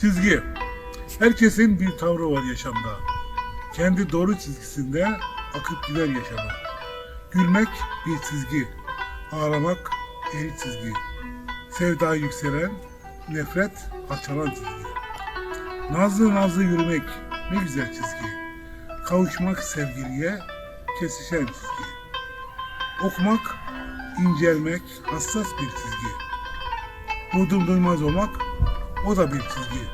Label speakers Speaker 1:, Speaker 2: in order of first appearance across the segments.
Speaker 1: Çizgi. Herkesin bir tavrı var yaşamda. Kendi doğru çizgisinde akıp gider yaşama. Gülmek bir çizgi. Ağlamak eğri çizgi. Sevda yükselen, nefret alçalan çizgi. Nazlı nazlı yürümek ne güzel çizgi. Kavuşmak sevgiliye kesişen çizgi. Okumak, incelmek hassas bir çizgi. Vurdum duymaz olmak o da bir çizgi.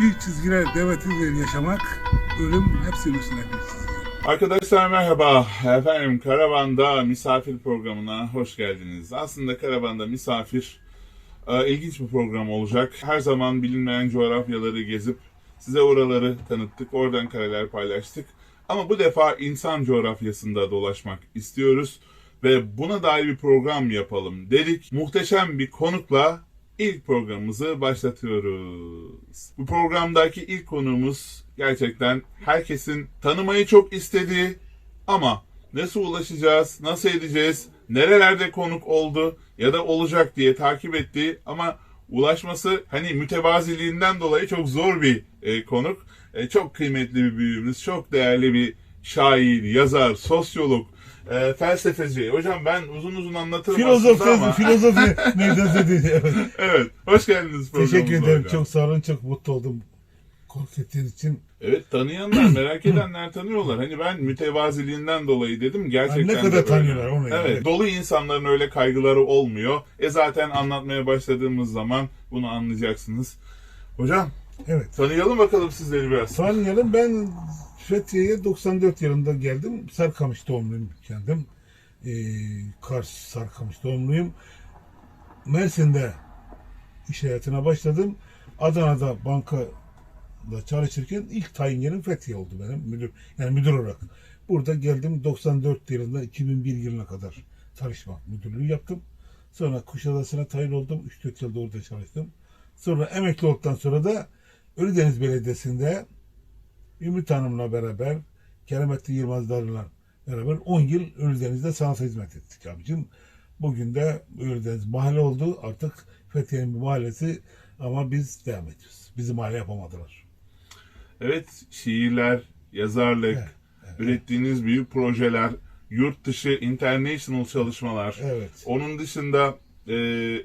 Speaker 1: Bir çizgiler devletidir yaşamak, ölüm hepsinin üstüne bir çizgi.
Speaker 2: Arkadaşlar merhaba. Efendim Karavan'da misafir programına hoş geldiniz. Aslında Karavan'da misafir e, ilginç bir program olacak. Her zaman bilinmeyen coğrafyaları gezip size oraları tanıttık. Oradan kareler paylaştık. Ama bu defa insan coğrafyasında dolaşmak istiyoruz. Ve buna dair bir program yapalım dedik. Muhteşem bir konukla ilk programımızı başlatıyoruz. Bu programdaki ilk konuğumuz gerçekten herkesin tanımayı çok istediği ama nasıl ulaşacağız, nasıl edeceğiz, nerelerde konuk oldu ya da olacak diye takip ettiği ama ulaşması hani mütevaziliğinden dolayı çok zor bir e, konuk. E, çok kıymetli bir büyüğümüz, çok değerli bir şair, yazar, sosyolog, e, felsefeci. Hocam ben uzun uzun anlatırım
Speaker 1: Filozof,
Speaker 2: aslında ama.
Speaker 1: filozofi. Evet.
Speaker 2: evet, hoş geldiniz programımıza
Speaker 1: Teşekkür ederim.
Speaker 2: hocam.
Speaker 1: Çok sağ olun. Çok mutlu oldum. Konuk ettiğiniz için.
Speaker 2: Evet tanıyanlar, merak edenler tanıyorlar. Hani ben mütevaziliğinden dolayı dedim gerçekten
Speaker 1: ne
Speaker 2: de
Speaker 1: kadar
Speaker 2: böyle.
Speaker 1: tanıyorlar onu yani.
Speaker 2: Evet, dolu insanların öyle kaygıları olmuyor. E zaten anlatmaya başladığımız zaman bunu anlayacaksınız. Hocam
Speaker 1: Evet.
Speaker 2: tanıyalım bakalım sizleri biraz.
Speaker 1: Tanıyalım. Ben Fethiye'ye 94 yılında geldim. Sarkamış doğumluyum kendim. Ee, Kars Sarkamış doğumluyum. Mersin'de iş hayatına başladım. Adana'da bankada çalışırken ilk tayin yerim Fethiye oldu benim müdür yani müdür olarak. Burada geldim 94 yılında 2001 yılına kadar çalışma müdürlüğü yaptım. Sonra Kuşadası'na tayin oldum. 3-4 yılda orada çalıştım. Sonra emekli olduktan sonra da Ölüdeniz Belediyesi'nde Ümit Hanım'la beraber Kerametli Yılmazlar'la beraber 10 yıl Ölüdeniz'de sanata hizmet ettik abicim. Bugün de Ölüdeniz mahalle oldu. Artık Fethiye'nin bir mahallesi ama biz devam ediyoruz. Bizi mahalle yapamadılar.
Speaker 2: Evet, şiirler, yazarlık,
Speaker 1: Evet, evet.
Speaker 2: ürettiğiniz büyük projeler, yurt dışı international çalışmalar.
Speaker 1: Evet.
Speaker 2: Onun dışında e,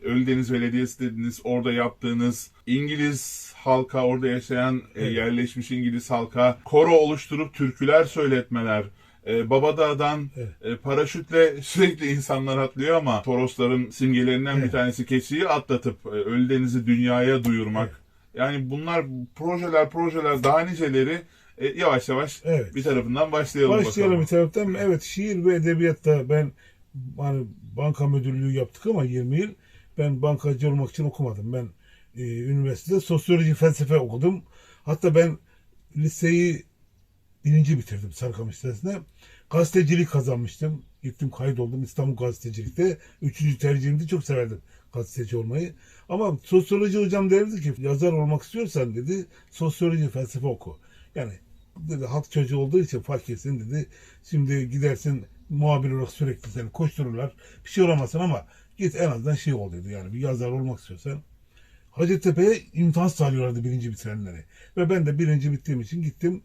Speaker 2: Ölüdeniz Belediyesi dediniz orada yaptığınız İngiliz halka orada yaşayan e,
Speaker 1: Evet.
Speaker 2: yerleşmiş İngiliz halka koro oluşturup türküler söyletmeler. E, Babadağ'dan
Speaker 1: Evet.
Speaker 2: e, paraşütle sürekli insanlar atlıyor ama Torosların simgelerinden bir
Speaker 1: Evet.
Speaker 2: tanesi keçiyi atlatıp e, Ölüdeniz'i dünyaya duyurmak. Yani bunlar projeler projeler daha niceleri e, yavaş yavaş
Speaker 1: Evet.
Speaker 2: bir tarafından başlayalım,
Speaker 1: Başlayalım
Speaker 2: bakalım.
Speaker 1: bir taraftan. Evet şiir ve edebiyatta ben hani banka müdürlüğü yaptık ama 20 yıl ben bankacı olmak için okumadım. Ben e, üniversitede sosyoloji felsefe okudum. Hatta ben liseyi birinci bitirdim Sarıkamış Lisesi'nde. Gazetecilik kazanmıştım. Gittim kaydoldum İstanbul Gazetecilik'te. Üçüncü tercihimdi çok severdim gazeteci olmayı. Ama sosyoloji hocam derdi ki yazar olmak istiyorsan dedi sosyoloji felsefe oku. Yani dedi halk çocuğu olduğu için fark etsin dedi. Şimdi gidersin muhabir olarak sürekli seni koştururlar. Bir şey olamazsın ama git en azından şey ol dedi. Yani bir yazar olmak istiyorsan. Hacettepe'ye imtihan sağlıyorlardı birinci bitirenleri. Ve ben de birinci bittiğim için gittim.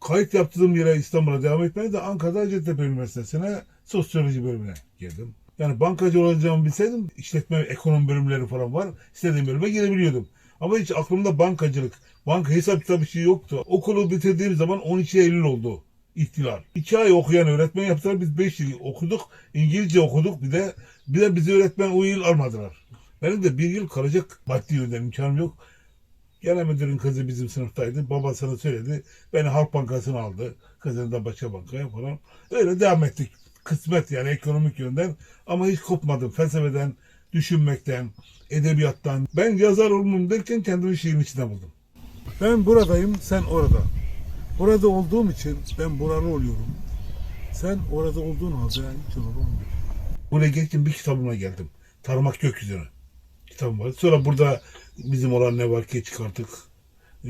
Speaker 1: Kayıt yaptığım yere İstanbul'a devam etmedi de Ankara'da Hacettepe Üniversitesi'ne sosyoloji bölümüne girdim. Yani bankacı olacağımı bilseydim işletme ekonomi bölümleri falan var. İstediğim bölüme girebiliyordum. Ama hiç aklımda bankacılık, banka hesap kitabı şey yoktu. Okulu bitirdiğim zaman 12 Eylül oldu ihtilal. İki ay okuyan öğretmen yaptılar. Biz beş yıl okuduk. İngilizce okuduk. Bir de bir de bizi öğretmen o yıl almadılar. Benim de bir yıl kalacak maddi yönden imkanım yok. Genel müdürün kızı bizim sınıftaydı. Babasına söyledi. Beni Halk Bankası'na aldı. Kızını da başka bankaya falan. Öyle devam ettik. Kısmet yani ekonomik yönden. Ama hiç kopmadım. Felsefeden, düşünmekten, edebiyattan. Ben yazar olmam derken kendimi şiirin içinde buldum. Ben buradayım, sen orada. Burada olduğum için ben buralı oluyorum. Sen orada olduğun halde hiç olmuyorsun. Buraya gelirken bir kitabıma geldim. Tarmak gökyüzüne. Kitabım var. Sonra burada bizim olan ne var ki çıkarttık. Ee,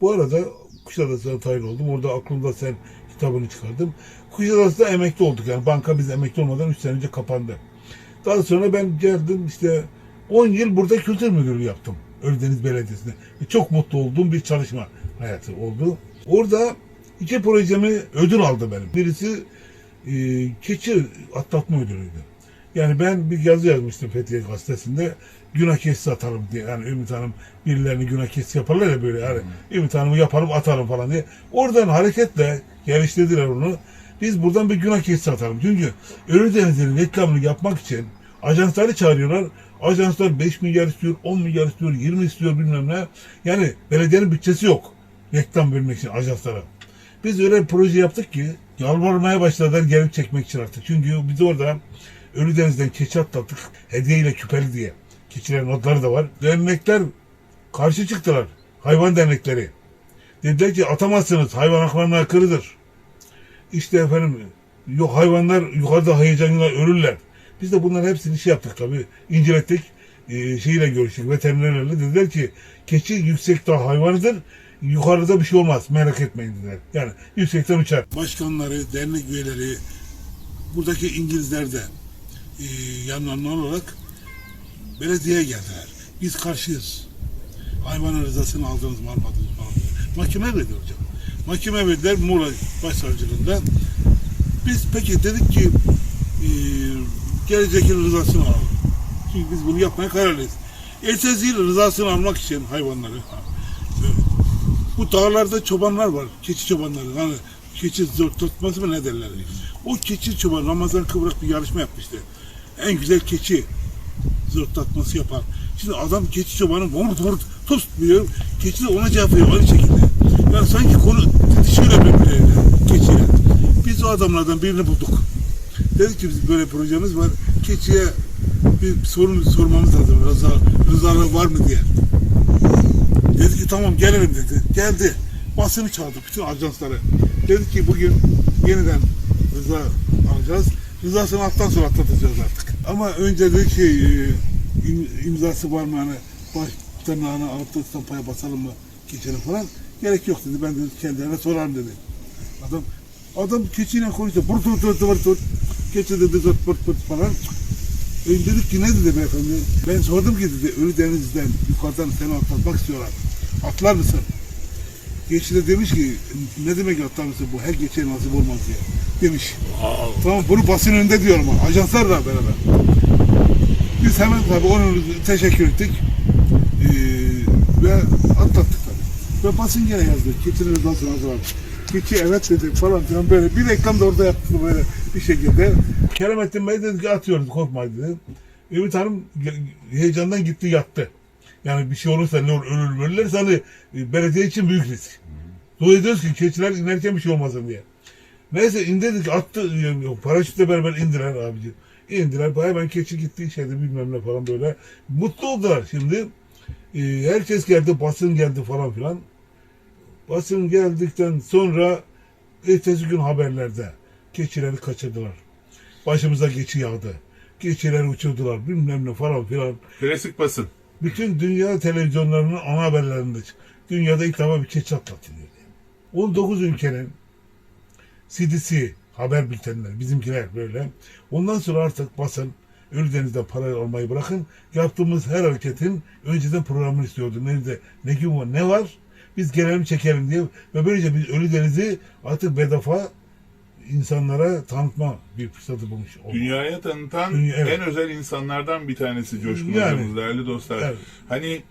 Speaker 1: bu arada Kuşadası'na tayin oldum. Orada aklımda sen kitabını çıkardım. Kuşadası'da emekli olduk. Yani banka biz emekli olmadan 3 sene önce kapandı. Daha sonra ben geldim işte 10 yıl burada kültür müdürlüğü yaptım. Ölüdeniz Belediyesi'nde. Çok mutlu olduğum bir çalışma hayatı oldu. Orada iki projemi ödül aldı benim. Birisi e, keçi atlatma ödülüydü. Yani ben bir yazı yazmıştım Fethiye Gazetesi'nde. Günah keçisi atalım diye. Yani Ümit Hanım birilerini günah keçisi yaparlar ya böyle. Yani Ümit Hanım'ı yaparım atarım falan diye. Oradan hareketle geliştirdiler onu. Biz buradan bir günah keçisi atalım. Çünkü Ölüdeniz'in reklamını yapmak için ajansları çağırıyorlar. Ajanslar 5 milyar istiyor, 10 milyar istiyor, 20 istiyor bilmem ne. Yani belediyenin bütçesi yok. Reklam vermek için ajanslara. Biz öyle bir proje yaptık ki yalvarmaya başladılar gelip çekmek için artık. Çünkü biz orada Ölüdeniz'den keçi atlattık. Hediyeyle küpeli diye. Keçilerin notları da var. Dernekler karşı çıktılar. Hayvan dernekleri. Dediler ki atamazsınız. Hayvan haklarına aykırıdır. İşte efendim yok hayvanlar yukarıda heyecanla ölürler. Biz de bunların hepsini şey yaptık tabii. incelettik. Ee, şeyle görüştük veterinerlerle dediler ki keçi yüksek dağ hayvanıdır. Yukarıda bir şey olmaz merak etmeyin dediler. Yani yüksekten uçar. Başkanları, dernek üyeleri, buradaki İngilizler de e, yanlarına olarak belediyeye geldiler. Biz karşıyız. Hayvanın rızasını aldınız mı almadınız mı? Mahkeme verdi hocam. Mahkeme verdiler Muğla Başsavcılığında. Biz peki dedik ki e, gelecek yıl rızasını alalım. Çünkü biz bunu yapmaya kararlıyız. Ertesi yıl rızasını almak için hayvanları bu dağlarda çobanlar var. Keçi çobanları. Hani keçi tutması mı ne derler. O keçi çoban Ramazan Kıvrak bir yarışma yapmıştı. En güzel keçi zırtlatması yapan. Şimdi adam keçi çobanı vurt vurt tutmuyor. Keçi de ona cevap veriyor aynı şekilde. Yani sanki konu didişiyle birbirlerine keçiyle. Biz o adamlardan birini bulduk. Dedik ki biz böyle projemiz var. Keçiye bir sorun sormamız lazım. Rıza, rızalığı var mı diye. Dedi ki tamam gelelim dedi. Geldi. Basını çaldı bütün ajansları. Dedi ki bugün yeniden rıza alacağız. Rızasını alttan sonra atlatacağız artık. Ama önce dedi ki e, im- imzası var mı hani baş tırnağını alıp da stampaya basalım mı keçinin falan. Gerek yok dedi. Ben dedi kendilerine sorarım dedi. Adam adam keçiyle konuştu. Bırt bırt bırt bırt bırt. Keçi dedi zırt pırt pırt falan. E dedik ki ne dedi beyefendi? Ben sordum ki dedi Ölü Deniz'den yukarıdan seni atlatmak istiyorlar. Atlar mısın? Geçti de demiş ki ne demek atlar mısın bu her geçen nasip olmaz diye. Demiş. Tamam bunu basın önünde diyorum ama ajanslarla beraber. Biz hemen tabii onun teşekkür ettik. Ee, ve atlattık tabii. Ve basın gene yazdı. Keçinin rızasını hazırladı. Keçi evet dedi falan filan böyle. Bir reklam da orada yaptı böyle bir şekilde. Keramettin Bey dedi ki atıyoruz korkma dedi. Ümit Hanım heyecandan gitti yattı. Yani bir şey olursa ne olur ölür ölürler hani e, belediye için büyük risk. Dua ediyoruz ki keçiler inerken bir şey olmasın diye. Neyse indirdik attı yani paraşütle beraber indiler abici. İndiler hemen keçi gitti şeyde bilmem ne falan böyle. Mutlu oldular şimdi. E, herkes geldi basın geldi falan filan. Basın geldikten sonra ertesi gün haberlerde keçileri kaçırdılar. Başımıza geçi yağdı. Keçileri uçurdular bilmem ne falan filan.
Speaker 2: Klasik basın.
Speaker 1: Bütün dünya televizyonlarının ana haberlerinde dünyada ilk defa bir keçi atlatılıyor. 19 ülkenin CDC haber bültenleri bizimkiler böyle. Ondan sonra artık basın Ölüdeniz'den para almayı bırakın. Yaptığımız her hareketin önceden programını istiyordu. Nerede ne gün var ne var biz gelelim çekelim diye. Ve böylece biz Ölüdeniz'i artık bedava insanlara tanıtma bir fırsatı bulmuş olduk.
Speaker 2: Dünyaya tanıtan
Speaker 1: Dünya- evet.
Speaker 2: en özel insanlardan bir tanesi Coşkun
Speaker 1: Yani.
Speaker 2: hocamız değerli dostlar.
Speaker 1: Evet.
Speaker 2: Hani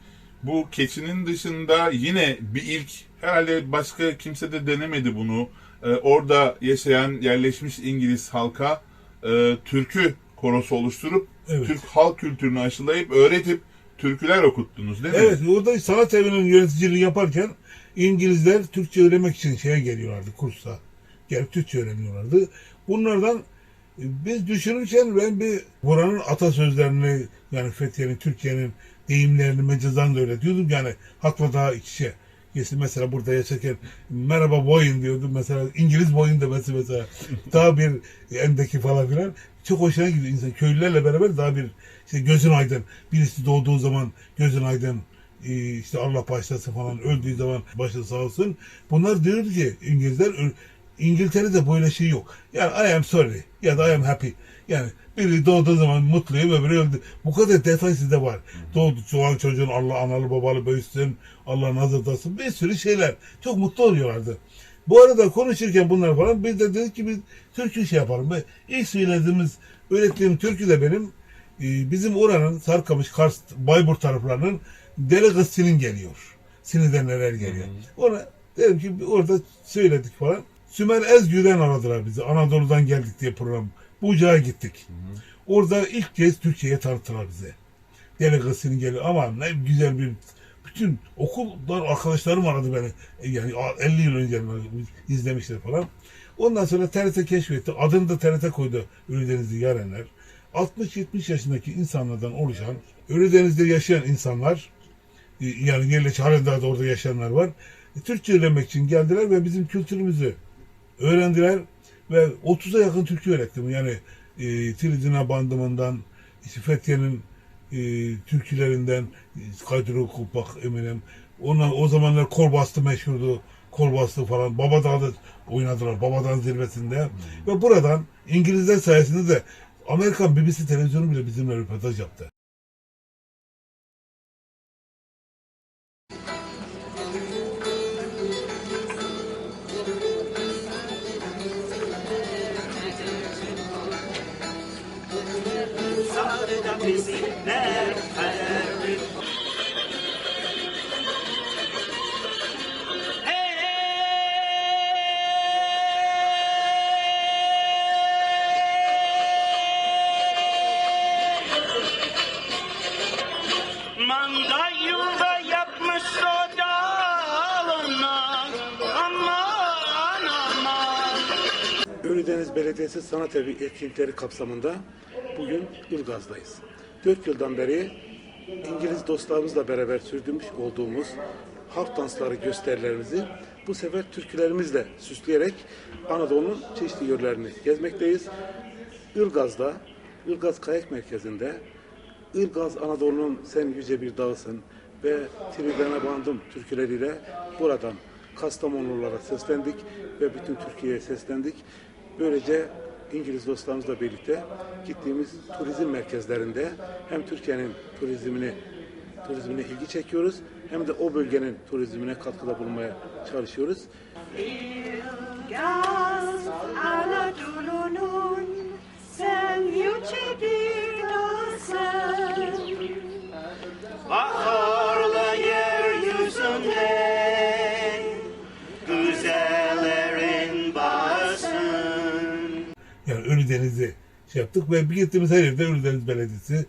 Speaker 2: bu keçinin dışında yine bir ilk herhalde başka kimse de denemedi bunu. Ee, orada yaşayan yerleşmiş İngiliz halka e, türkü korosu oluşturup
Speaker 1: Evet.
Speaker 2: Türk halk kültürünü aşılayıp öğretip türküler okuttunuz değil mi?
Speaker 1: Evet, orada sanat evinin yöneticiliği yaparken İngilizler Türkçe öğrenmek için şeye geliyorlardı kursa. Gelip Türkçe öğreniyorlardı. Bunlardan e, biz düşünürken ben bir buranın atasözlerini yani Fethiye'nin, Türkiye'nin deyimlerini, mecazlarını da öğretiyordum. Yani hakla daha iç içe. Mesela, mesela burada yaşarken merhaba boyun diyordum. Mesela İngiliz boyun demesi mesela. daha bir endeki falan filan. Çok hoşuna gidiyor insan. Köylülerle beraber daha bir işte gözün aydın. Birisi doğduğu zaman gözün aydın. Ee, işte Allah bağışlasın falan öldüğü zaman başı sağ olsun. Bunlar diyordu ki İngilizler İngiltere'de böyle şey yok. Yani I am sorry ya da I am happy. Yani biri doğduğu zaman mutluyum öbürü öldü. Bu kadar detay sizde var. Doğdu doğan çocuğun Allah analı babalı büyüsün, Allah nazırdasın. Bir sürü şeyler. Çok mutlu oluyorlardı. Bu arada konuşurken bunlar falan biz de dedik ki biz türkü şey yapalım. Ve ilk söylediğimiz, öğrettiğim türkü de benim e, bizim oranın Sarkamış, Kars, Bayburt taraflarının deli kız Silin geliyor. Sinirden neler geliyor. Ona dedim ki orada söyledik falan. Sümer Ezgü'den aradılar bizi. Anadolu'dan geldik diye program. Buca'ya gittik. Orada ilk kez Türkiye'ye tanıttılar bize. Silin geliyor. Ama ne güzel bir bütün okuldan arkadaşlarım aradı beni. E, Yani 50 yıl önce izlemişler falan. Ondan sonra TRT keşfetti. Adını da TRT koydu Ölüdenizli Yarenler. 60-70 yaşındaki insanlardan oluşan, Ölüdeniz'de yaşayan insanlar, e, yani yerleşik halen daha da orada yaşayanlar var. E, Türkçe öğrenmek için geldiler ve bizim kültürümüzü öğrendiler ve 30'a yakın türkü öğrettim. Yani e, Tridina bandımından, işte Fethiye'nin e, türkülerinden, e, Kadir Kulpak eminim. Onlar, o zamanlar kol bastı meşhurdu. Kol bastı falan. Babadağ'da oynadılar. Babadağ zirvesinde. Ve buradan İngilizler sayesinde de Amerikan BBC televizyonu bile bizimle röportaj yaptı. Ölüdeniz Belediyesi Sanat Evi etkinlikleri kapsamında bugün Ilgaz'dayız. 4 yıldan beri İngiliz dostlarımızla beraber sürdürmüş olduğumuz halk dansları gösterilerimizi bu sefer türkülerimizle süsleyerek Anadolu'nun çeşitli yörelerini gezmekteyiz. Ilgaz'da, Ilgaz Kayak Merkezi'nde Ilgaz Anadolu'nun sen yüce bir dağısın ve Tribene Bandım türküleriyle buradan Kastamonlulara seslendik ve bütün Türkiye'ye seslendik. Böylece İngiliz dostlarımızla birlikte gittiğimiz turizm merkezlerinde hem Türkiye'nin turizmini turizmine ilgi çekiyoruz hem de o bölgenin turizmine katkıda bulunmaya çalışıyoruz.
Speaker 3: Sen yüce bir dağsın.
Speaker 1: Şey yaptık ve gittiğimiz her yerde Ölüdeniz Belediyesi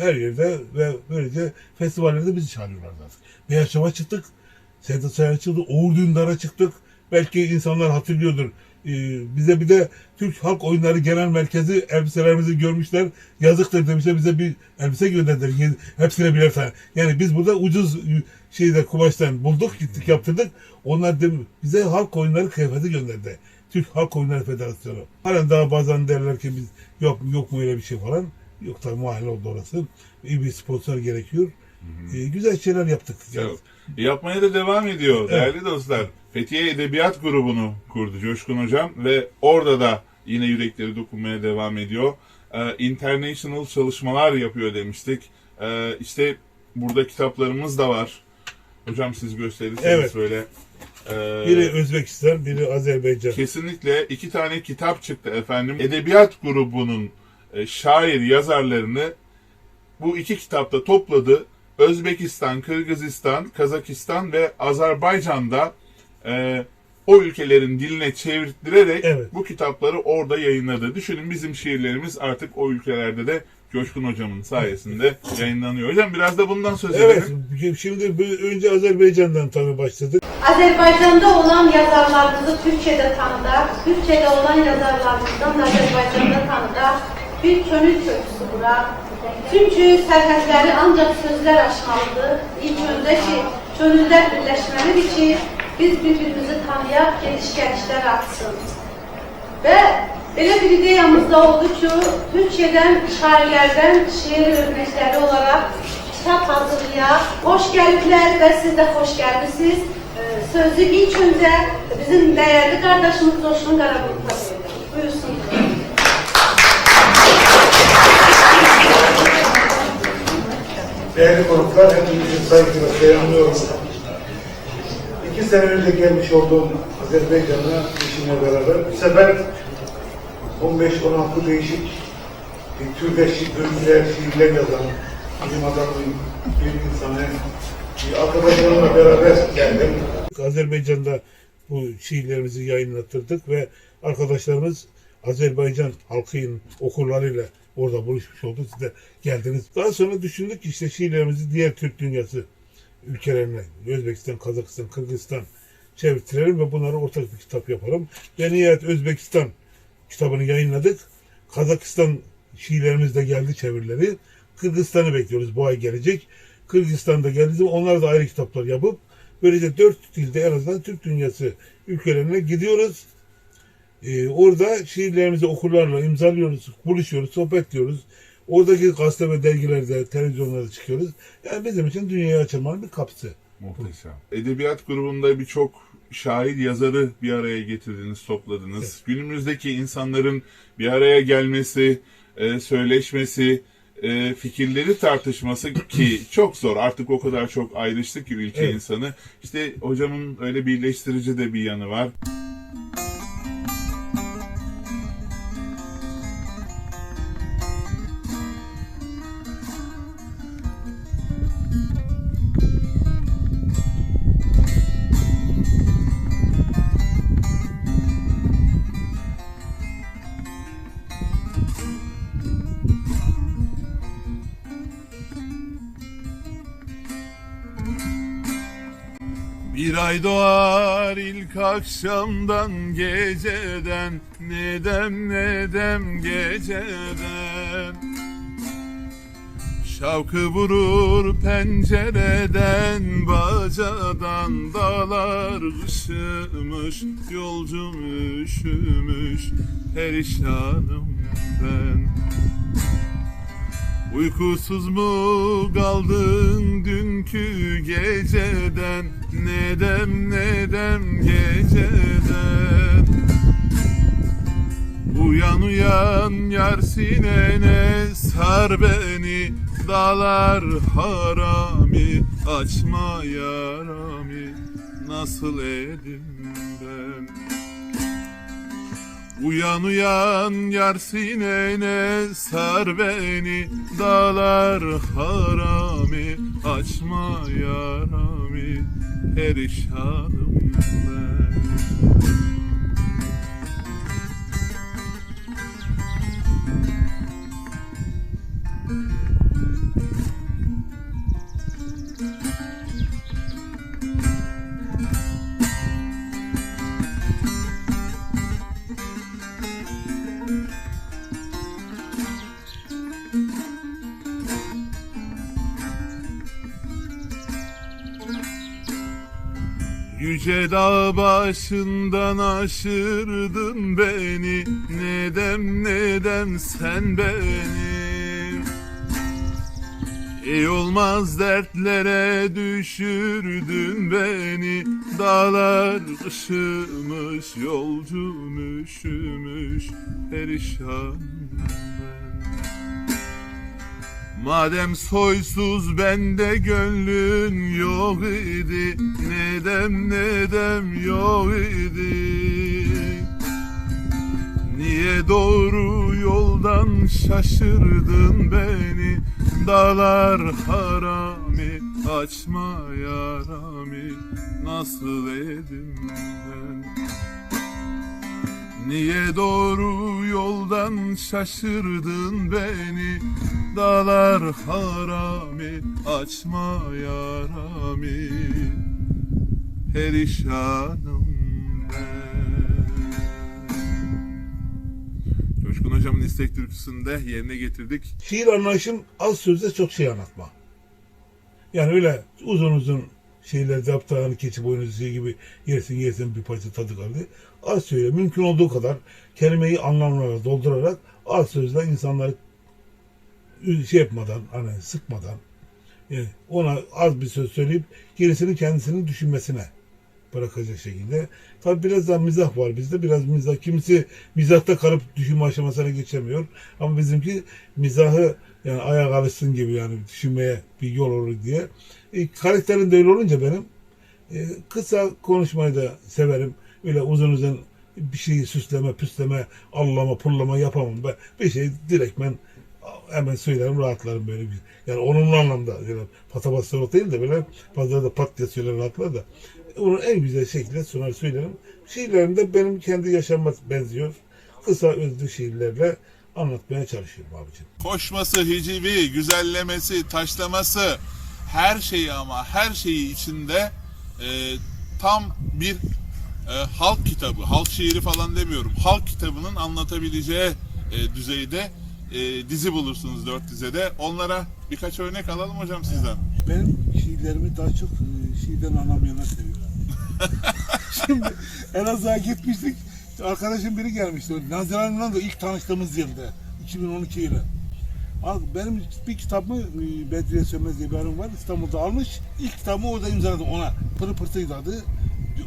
Speaker 1: her yerde ve böylece festivallerde bizi çağırıyorlar zaten. Beyaz Şov'a çıktık, Sedat Sayar'a çıktık, Uğur Dündar'a çıktık. Belki insanlar hatırlıyordur. Ee, bize bir de Türk Halk Oyunları Genel Merkezi elbiselerimizi görmüşler. Yazıktır demişler bize bir elbise gönderdiler. Hepsine birer tane. Yani biz burada ucuz şeyde kumaştan bulduk gittik yaptırdık. Onlar da bize halk oyunları kıyafeti gönderdi. Türk Halk Oyunları Federasyonu. Halen daha bazen derler ki biz yok yok mu öyle bir şey falan. Yok tabii mahalle oldu orası. İyi bir sponsor gerekiyor. Ee, güzel şeyler yaptık.
Speaker 2: Evet. Yapmaya da devam ediyor değerli dostlar. Fethiye Edebiyat grubunu kurdu Coşkun Hocam ve orada da yine yürekleri dokunmaya devam ediyor. Ee, international çalışmalar yapıyor demiştik. Ee, işte burada kitaplarımız da var. Hocam siz gösterirseniz
Speaker 1: Evet.
Speaker 2: böyle. Ee,
Speaker 1: Biri Özbekistan, biri Azerbaycan.
Speaker 2: Kesinlikle iki tane kitap çıktı efendim. Edebiyat grubunun e, şair yazarlarını bu iki kitapta topladı. Özbekistan, Kırgızistan, Kazakistan ve Azerbaycan'da e, o ülkelerin diline çevirtirerek
Speaker 1: Evet.
Speaker 2: bu kitapları orada yayınladı. Düşünün bizim şiirlerimiz artık o ülkelerde de Coşkun Hocam'ın sayesinde yayınlanıyor. Hocam biraz da bundan söz
Speaker 1: Evet,
Speaker 2: edelim.
Speaker 1: şimdi bu- önce Azerbaycan'dan tabii başladık.
Speaker 3: Azerbaycan'da olan yazarlarımızı Türkçe'de tanıda, Türkçe'de olan yazarlarımızdan da Azerbaycan'da tanıda bir könül köprüsü bura. Çünkü sərhədləri ancaq sözlər aşmalıdır. İlk öndə ki, könüllər birləşməlidir ki, biz bir-birimizi tanıyaq, gediş-gəlişlər artsın. Və belə bir ideyamız da oldu ki, Türkiyədən, şairlərdən şeir örnəkləri olaraq kitab hazırlayaq. Xoş gəliblər və siz də xoş gəlmisiniz. Ee, Sözü ilk önce bizim değerli kardeşimiz Coşkun Karabulut'a veriyorum. Buyursun.
Speaker 1: Değerli konuklar, hepinizi saygıyla selamlıyorum. İki sene önce gelmiş olduğum Azerbaycan'a eşimle beraber bu sefer 15-16 değişik e, türde öyküler, şiirler yazan bilim adamı, bir insanı, e, arkadaşlarımla beraber geldim. Azerbaycan'da bu şiirlerimizi yayınlattırdık ve arkadaşlarımız Azerbaycan halkının okurlarıyla orada buluşmuş oldu. Siz de geldiniz. Daha sonra düşündük ki işte şiirlerimizi diğer Türk dünyası ülkelerine, Özbekistan, Kazakistan, Kırgızistan çevirtirelim ve bunları ortak bir kitap yapalım. Ve nihayet Özbekistan kitabını yayınladık. Kazakistan şiirlerimiz de geldi çevirileri. Kırgızistan'ı bekliyoruz bu ay gelecek. Kırgızistan'da geldiği zaman onlar da ayrı kitaplar yapıp böylece dört dilde en azından Türk dünyası ülkelerine gidiyoruz. Ee, orada şiirlerimizi okurlarla imzalıyoruz, buluşuyoruz, sohbet diyoruz. Oradaki gazete ve dergilerde, televizyonlarda çıkıyoruz. Yani bizim için dünyaya açılmanın bir kapısı.
Speaker 2: Muhteşem. Edebiyat grubunda birçok şair yazarı bir araya getirdiniz, topladınız. Günümüzdeki insanların bir araya gelmesi, e, söyleşmesi, e, fikirleri tartışması ki çok zor. Artık o kadar çok ayrıştı ki ülke
Speaker 1: Evet.
Speaker 2: insanı. İşte hocamın öyle birleştirici de bir yanı var. Ay doğar ilk akşamdan geceden Nedem nedem geceden? Şavkı vurur pencereden Bacadan dağlar ışımış Yolcum üşümüş Perişanım ben Uykusuz mu kaldın dünkü geceden? Nedem nedem geceden? Uyan uyan yar sinene sar beni Dağlar harami açma yarami. Nasıl edim ben Uyan uyan yar sinene sar beni Dağlar harami açma yarami Perişanım ben Yüce dağ başından aşırdın beni. Nedem nedem sen beni? Ey olmaz dertlere düşürdün beni. Dağlar ışımış yolcum üşümüş Perişan Madem soysuz bende gönlün yok idi Nedem nedem yok idi? Niye doğru yoldan şaşırdın beni? Dağlar harami açma yarami Nasıl edim ben? Niye doğru yoldan şaşırdın beni Dağlar harami açma yarami Perişanım ben Coşkun Hocam'ın istek türküsünde yerine getirdik.
Speaker 1: Şiir anlayışım az sözde çok şey anlatma. Yani öyle uzun uzun şeyler zaptağını keçi boynuzu gibi yersin yersin bir parça tadı kaldı. Az söyle mümkün olduğu kadar kelimeyi anlamlara doldurarak az sözle insanları şey yapmadan hani sıkmadan yani ona az bir söz söyleyip gerisini kendisinin düşünmesine bırakacak şekilde. Tabi biraz daha mizah var bizde. Biraz mizah. Kimisi mizahta kalıp düşünme aşamasına geçemiyor. Ama bizimki mizahı yani ayak alışsın gibi yani düşünmeye bir yol olur diye. E, karakterim de öyle olunca benim e, kısa konuşmayı da severim. Öyle uzun uzun bir şeyi süsleme, püsleme, allama, pullama yapamam. Ben bir şey direkt ben hemen söylerim, rahatlarım böyle bir. Yani olumlu anlamda. Yani patavatsızlık değil de böyle pazarda pat diye söyler rahatlar da. Onu en güzel şekilde sunar söylerim. Şiirlerimde benim kendi yaşama benziyor. Kısa özlü şiirlerle anlatmaya çalışıyorum abicim.
Speaker 2: Koşması, hicivi, güzellemesi, taşlaması her şeyi ama her şeyi içinde e, tam bir e, halk kitabı, halk şiiri falan demiyorum. Halk kitabının anlatabileceği e, düzeyde e, dizi bulursunuz dört dizede. Onlara birkaç örnek alalım hocam sizden.
Speaker 1: Benim şiirlerimi daha çok e, şiirden anlamayanlar seviyorlar. Şimdi Elazığ'a gitmiştik. Arkadaşım biri gelmişti. Naziran'la da ilk tanıştığımız yılda. 2012 yılı. Benim bir kitabımı e, Bedriye Sönmez diye bir hanım var. İstanbul'da almış. İlk kitabımı orada imzaladım ona. Pırı pırtıydı adı.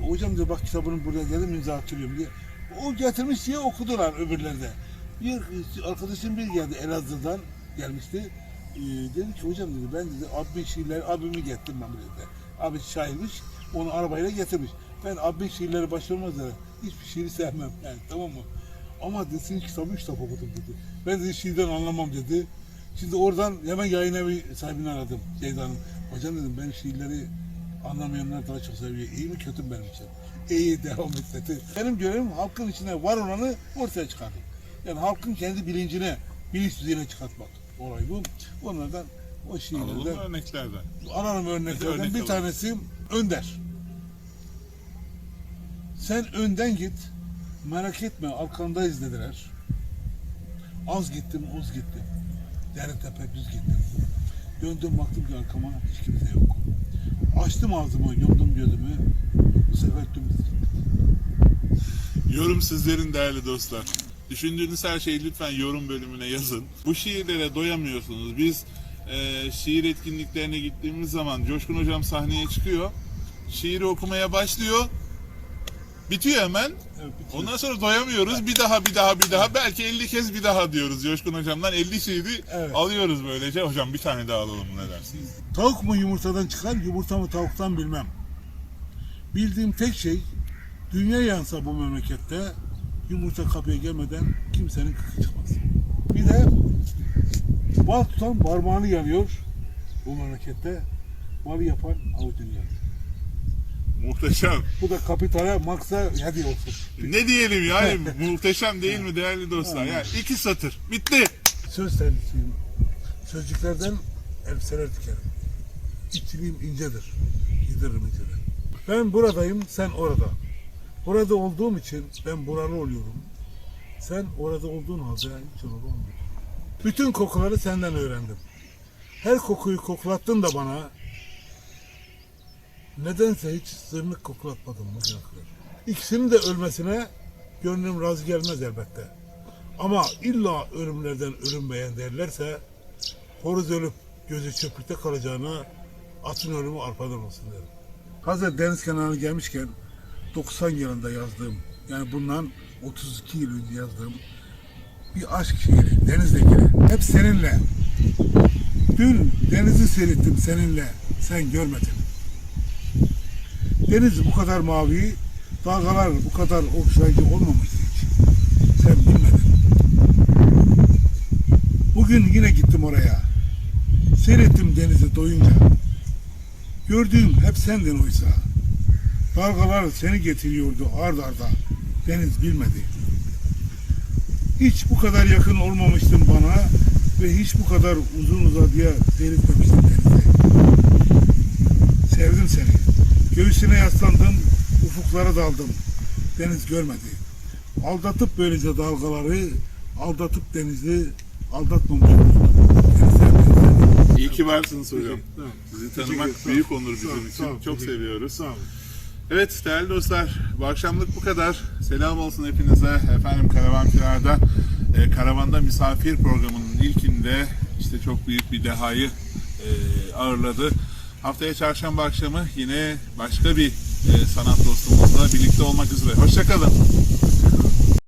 Speaker 1: Hocam diyor bak kitabının buraya geldim imza atıyorum diye. O getirmiş diye okudular öbürleri de. Bir e, arkadaşım bir geldi Elazığ'dan gelmişti. Ee, dedi ki hocam dedi ben dedi abimin şiirleri abimi getirdim ben buraya. Abi şairmiş onu arabayla getirmiş. Ben abimin şiirleri başlamaz dedi. Hiçbir şiiri sevmem yani tamam mı? Ama dedi senin kitabı üç defa okudum dedi. Ben dedi şiirden anlamam dedi. Şimdi oradan hemen yayın evi sahibini aradım Ceyda Hanım. Hocam dedim ben şiirleri anlamayanlar daha çok seviyor. İyi mi kötü mü benim için? İyi devam et dedi. Benim görevim halkın içine var olanı ortaya çıkardım. Yani halkın kendi bilincine, bilinç düzeyine çıkartmak. Olay bu. Onlardan o
Speaker 2: Alalım
Speaker 1: şiirlerden
Speaker 2: örneklerden.
Speaker 1: alalım
Speaker 2: Bir de
Speaker 1: örneklerden.
Speaker 2: örnek
Speaker 1: Bir
Speaker 2: alalım.
Speaker 1: tanesi Önder. Sen önden git. Merak etme arkandayız dediler. Az gittim, uz gittim. Dere tepe düz gittim. Döndüm baktım ki arkama hiç kimse yok. Açtım ağzımı, yumdum gözümü. Bu sefer gittim.
Speaker 2: Yorum sizlerin değerli dostlar. Düşündüğünüz her şeyi lütfen yorum bölümüne yazın. Bu şiirlere doyamıyorsunuz. Biz e, şiir etkinliklerine gittiğimiz zaman Coşkun Hocam sahneye çıkıyor. Şiiri okumaya başlıyor. Bitiyor hemen.
Speaker 1: Evet, bitiyor.
Speaker 2: Ondan sonra doyamıyoruz. Bir daha, bir daha, bir daha. Belki 50 kez bir daha diyoruz Coşkun Hocam'dan. 50 şiiri
Speaker 1: Evet.
Speaker 2: alıyoruz böylece. Hocam bir tane daha alalım ne dersiniz?
Speaker 1: Tavuk mu yumurtadan çıkar, yumurta mı tavuktan bilmem. Bildiğim tek şey, dünya yansa bu memlekette yumurta kapıya gelmeden kimsenin kıkı çıkmaz. Bir de bal tutan parmağını yanıyor bu memlekette. Balı yapan avucunu yanıyor.
Speaker 2: Muhteşem.
Speaker 1: Bu da kapitale, Marx'a hediye olsun.
Speaker 2: Ne diyelim yani muhteşem değil mi değerli dostlar? Yani iki satır. Bitti.
Speaker 1: Söz terlisiyim. Sözcüklerden elbiseler dikerim. İçiliğim incedir. Giderim inceden. Ben buradayım, sen orada. Burada olduğum için ben buralı oluyorum. Sen orada olduğun halde hiç orada olmuyorsun. Bütün kokuları senden öğrendim. Her kokuyu koklattın da bana. Nedense hiç zırnık koklatmadın mızraklar. İkisinin de ölmesine gönlüm razı gelmez elbette. Ama illa ölümlerden ölünmeyen derlerse horoz ölüp gözü çöplükte kalacağına atın ölümü arpadan olsun derim. Hazır deniz kenarına gelmişken 90 yılında yazdığım yani bundan 32 yıl önce yazdığım bir aşk şiiri denizle ilgili. Hep seninle. Dün denizi seyrettim seninle. Sen görmedin. Deniz bu kadar mavi, dalgalar bu kadar okşayıcı olmamıştı hiç. Sen bilmedin. Bugün yine gittim oraya. Seyrettim denizi doyunca. Gördüğüm hep sendin oysa. Dalgalar seni getiriyordu ard arda. Deniz bilmedi. Hiç bu kadar yakın olmamıştın bana ve hiç bu kadar uzun uzadıya seyretmemiştin denizi. Sevdim seni. Göğsüne yaslandım, ufuklara daldım. Deniz görmedi. Aldatıp böylece dalgaları, aldatıp denizi aldatmamış.
Speaker 2: İyi ki varsınız hocam. Sizi tanımak büyük onur bizim için. Çok seviyoruz.
Speaker 1: Sağ olun.
Speaker 2: Evet değerli dostlar bu akşamlık bu kadar. Selam olsun hepinize. Efendim Karavan Firar'da e, Karavanda Misafir programının ilkinde işte çok büyük bir dehayı e, ağırladı. Haftaya çarşamba akşamı yine başka bir e, sanat dostumuzla birlikte olmak üzere. Hoşçakalın.